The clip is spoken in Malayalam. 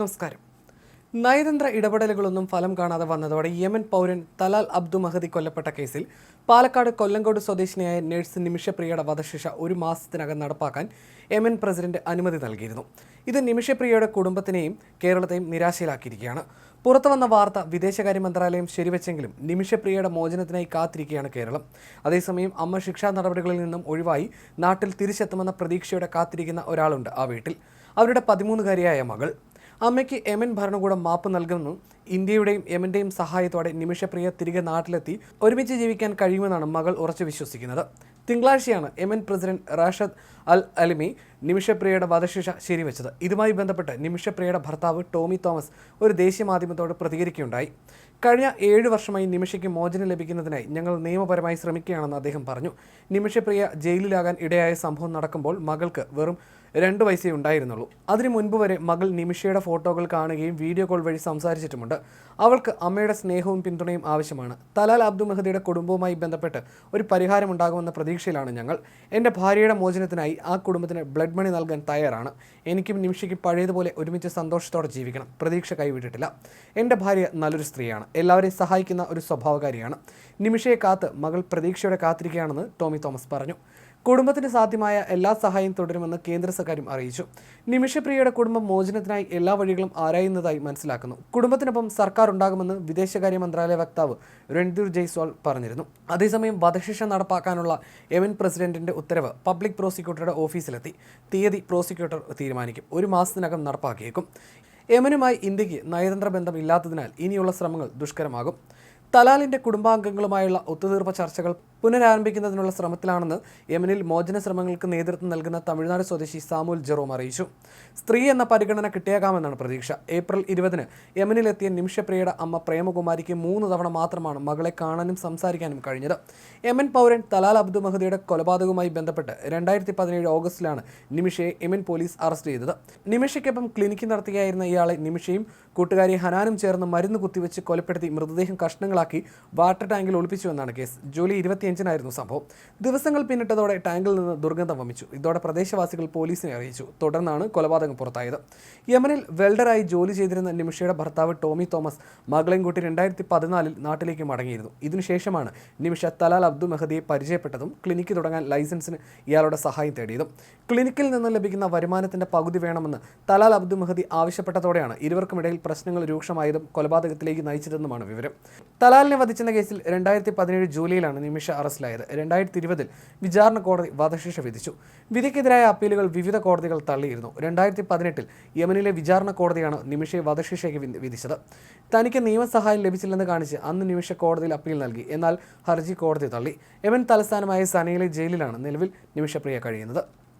നമസ്കാരം. നയതന്ത്ര ഇടപെടലുകളൊന്നും ഫലം കാണാതെ വന്നതോടെ യമൻ പൗരൻ തലാൽ അബ്ദു മഹദി കൊല്ലപ്പെട്ട കേസിൽ പാലക്കാട് കൊല്ലങ്കോട് സ്വദേശിനിയായ നഴ്സ് നിമിഷപ്രിയയുടെ വധശിക്ഷ ഒരു മാസത്തിനകം നടപ്പാക്കാൻ യമൻ പ്രസിഡന്റ് അനുമതി നൽകിയിരുന്നു. ഇത് നിമിഷപ്രിയയുടെ കുടുംബത്തിനെയും കേരളത്തെയും നിരാശയിലാക്കിയിരിക്കുകയാണ്. പുറത്തു വന്ന വാർത്ത വിദേശകാര്യ മന്ത്രാലയം ശരിവെച്ചെങ്കിലും നിമിഷപ്രിയയുടെ മോചനത്തിനായി കാത്തിരിക്കുകയാണ് കേരളം. അതേസമയം അമ്മ ശിക്ഷാ നടപടികളിൽ നിന്നും ഒഴിവായി നാട്ടിൽ തിരിച്ചെത്തുമെന്ന പ്രതീക്ഷയോടെ കാത്തിരിക്കുന്ന ഒരാളുണ്ട് ആ വീട്ടിൽ. അവരുടെ പതിമൂന്നുകാരിയായ മകൾ. അമ്മയ്ക്ക് യമൻ ഭരണകൂടം മാപ്പ് നൽകുമെന്നും ഇന്ത്യയുടെയും യമന്റെയും സഹായത്തോടെ നിമിഷപ്രിയ തിരികെ നാട്ടിലെത്തി ഒരുമിച്ച് ജീവിക്കാൻ കഴിയുമെന്നാണ് മകൾ ഉറച്ചു വിശ്വസിക്കുന്നത്. തിങ്കളാഴ്ചയാണ് യമൻ പ്രസിഡന്റ് റാഷദ് അൽ അലിമി നിമിഷപ്രിയയുടെ വധശിക്ഷ ശരിവെച്ചത്. ഇതുമായി ബന്ധപ്പെട്ട് നിമിഷപ്രിയയുടെ ഭർത്താവ് ടോമി തോമസ് ഒരു ദേശീയ മാധ്യമത്തോട് പ്രതികരിക്കുകയുണ്ടായി. കഴിഞ്ഞ ഏഴ് വർഷമായി നിമിഷയ്ക്ക് മോചനം ലഭിക്കുന്നതിനായി ഞങ്ങൾ നിയമപരമായി ശ്രമിക്കുകയാണെന്ന് അദ്ദേഹം പറഞ്ഞു. നിമിഷപ്രിയ ജയിലിലാകാൻ ഇടയായ സംഭവം നടക്കുമ്പോൾ മകൾക്ക് വെറും രണ്ട് വയസ്സേ ഉണ്ടായിരുന്നുള്ളൂ. അതിനു മുൻപ് വരെ മകൾ നിമിഷയുടെ ഫോട്ടോകൾ കാണുകയും വീഡിയോ കോൾ വഴി സംസാരിച്ചിട്ടുമുണ്ട്. അവൾക്ക് അമ്മയുടെ സ്നേഹവും പിന്തുണയും ആവശ്യമാണ്. തലാൽ അബ്ദു മെഹദിയുടെ കുടുംബവുമായി ബന്ധപ്പെട്ട് ഒരു പരിഹാരമുണ്ടാകുമെന്ന പ്രതീക്ഷയിലാണ് ഞങ്ങൾ. എന്റെ ഭാര്യയുടെ മോചനത്തിനായി ആ കുടുംബത്തിന് ബ്ലഡ് മണി നൽകാൻ തയ്യാറാണ്. എനിക്കും നിമിഷയ്ക്കും പഴയതുപോലെ ഒരുമിച്ച് സന്തോഷത്തോടെ ജീവിക്കണം. പ്രതീക്ഷ കൈവിട്ടിട്ടില്ല. എന്റെ ഭാര്യ നല്ലൊരു സ്ത്രീയാണ്. എല്ലാവരെയും സഹായിക്കുന്ന ഒരു സ്വഭാവകാരിയാണ്. നിമിഷയെ കാത്ത് മകൾ പ്രതീക്ഷയോടെ കാത്തിരിക്കുകയാണെന്ന് ടോമി തോമസ് പറഞ്ഞു. കുടുംബത്തിന് സാധ്യമായ എല്ലാ സഹായം തുടരുമെന്ന് കേന്ദ്ര സർക്കാരും അറിയിച്ചു. നിമിഷപ്രിയയുടെ കുടുംബം മോചനത്തിനായി എല്ലാ വഴികളും ആരായുന്നതായി മനസ്സിലാക്കുന്നു. കുടുംബത്തിനൊപ്പം സർക്കാർ ഉണ്ടാകുമെന്ന് വിദേശകാര്യ മന്ത്രാലയ വക്താവ് രൺധീർ ജയ്സ്വാൾ പറഞ്ഞിരുന്നു. അതേസമയം വധശിക്ഷ നടപ്പാക്കാനുള്ള യമൻ പ്രസിഡന്റിന്റെ ഉത്തരവ് പബ്ലിക് പ്രോസിക്യൂട്ടറുടെ ഓഫീസിലെത്തി. തീയതി പ്രോസിക്യൂട്ടർ തീരുമാനിക്കും. ഒരു മാസത്തിനകം നടപ്പാക്കിയേക്കും. യമനുമായി ഇന്ത്യയ്ക്ക് നയതന്ത്ര ബന്ധം ഇല്ലാത്തതിനാൽ ഇനിയുള്ള ശ്രമങ്ങൾ ദുഷ്കരമാകും. തലാലിന്റെ കുടുംബാംഗങ്ങളുമായുള്ള ഒത്തുതീർപ്പ് ചർച്ചകൾ പുനരാരംഭിക്കുന്നതിനുള്ള ശ്രമത്തിലാണെന്ന് യമനിൽ മോചന ശ്രമങ്ങൾക്ക് നേതൃത്വം നൽകുന്ന തമിഴ്നാട് സ്വദേശി സാമുൽ ജെറോം അറിയിച്ചു. സ്ത്രീ എന്ന പരിഗണന കിട്ടിയേക്കാമെന്നാണ് പ്രതീക്ഷ. ഏപ്രിൽ ഇരുപതിന് യമനിലെത്തിയ നിമിഷപ്രിയയുടെ അമ്മ പ്രേമകുമാരിക്ക് മൂന്ന് തവണ മാത്രമാണ് മകളെ കാണാനും സംസാരിക്കാനും കഴിഞ്ഞത്. യമൻ പൗരൻ തലാൽ അബ്ദു മഹദിയുടെ കൊലപാതകവുമായി ബന്ധപ്പെട്ട് രണ്ടായിരത്തി പതിനേഴ് ഓഗസ്റ്റിലാണ് നിമിഷയെ യമൻ പോലീസ് അറസ്റ്റ് ചെയ്തത്. നിമിഷയ്ക്കൊപ്പം ക്ലിനിക്ക് നടത്തുകയായിരുന്ന ഇയാളെ നിമിഷയും കൂട്ടുകാരി ഹനാനും ചേർന്ന് മരുന്ന് കുത്തിവെച്ച് കൊലപ്പെടുത്തി മൃതദേഹം കഷ്ണങ്ങളാക്കി വാട്ടർ ടാങ്കിൽ ഒളിപ്പിച്ചുവെന്നാണ് കേസ്. ജൂലൈ ഇരുപത്തിയഞ്ചിനായിരുന്നു സംഭവം. ദിവസങ്ങൾ പിന്നിട്ടതോടെ ടാങ്കിൽ നിന്ന് ദുർഗന്ധം വമിച്ചു. ഇതോടെ പ്രദേശവാസികൾ പോലീസിനെ അറിയിച്ചു. തുടർന്നാണ് കൊലപാതകം പുറത്തായത്. യമനിൽ വെൽഡറായി ജോലി ചെയ്തിരുന്ന നിമിഷയുടെ ഭർത്താവ് ടോമി തോമസ് മകളെയും കൂട്ടി രണ്ടായിരത്തി പതിനാലിൽ നാട്ടിലേക്ക് മടങ്ങിയിരുന്നു. ഇതിനുശേഷമാണ് നിമിഷ തലാൽ അബ്ദു മെഹദിയെ പരിചയപ്പെട്ടതും ക്ലിനിക്ക് തുടങ്ങാൻ ലൈസൻസിന് ഇയാളുടെ സഹായം തേടിയതും. ക്ലിനിക്കിൽ നിന്ന് ലഭിക്കുന്ന വരുമാനത്തിന്റെ പകുതി വേണമെന്ന് തലാൽ അബ്ദു മെഹദി ആവശ്യപ്പെട്ടതോടെയാണ് ഇരുവർക്കുമിടയിൽ പ്രശ്നങ്ങൾ രൂക്ഷമായതും കൊലപാതകത്തിലേക്ക് നയിച്ചതെന്നുമാണ് വിവരം. തലാലിനെ വധിച്ചെന്ന കേസിൽ രണ്ടായിരത്തി പതിനേഴ് ജൂലൈയിലാണ് നിമിഷ അറസ്റ്റിലായത്. രണ്ടായിരത്തി ഇരുപതിൽ വിചാരണ കോടതി വധശിക്ഷ വിധിച്ചു. വിധിക്കെതിരായ അപ്പീലുകൾ വിവിധ കോടതികൾ തള്ളിയിരുന്നു. രണ്ടായിരത്തി പതിനെട്ടിൽ യമനിലെ വിചാരണ കോടതിയാണ് നിമിഷയെ വധശിക്ഷയ്ക്ക് വിധി- വിധിച്ചത്. തനിക്ക് നിയമസഹായം ലഭിച്ചില്ലെന്ന് കാണിച്ച് അന്ന് നിമിഷ കോടതിയിൽ അപ്പീൽ നൽകി. എന്നാൽ ഹർജി കോടതി തള്ളി. യമൻ തലസ്ഥാനമായ സനയിലെ ജയിലിലാണ് നിലവിൽ നിമിഷപ്രിയ കഴിയുന്നത്.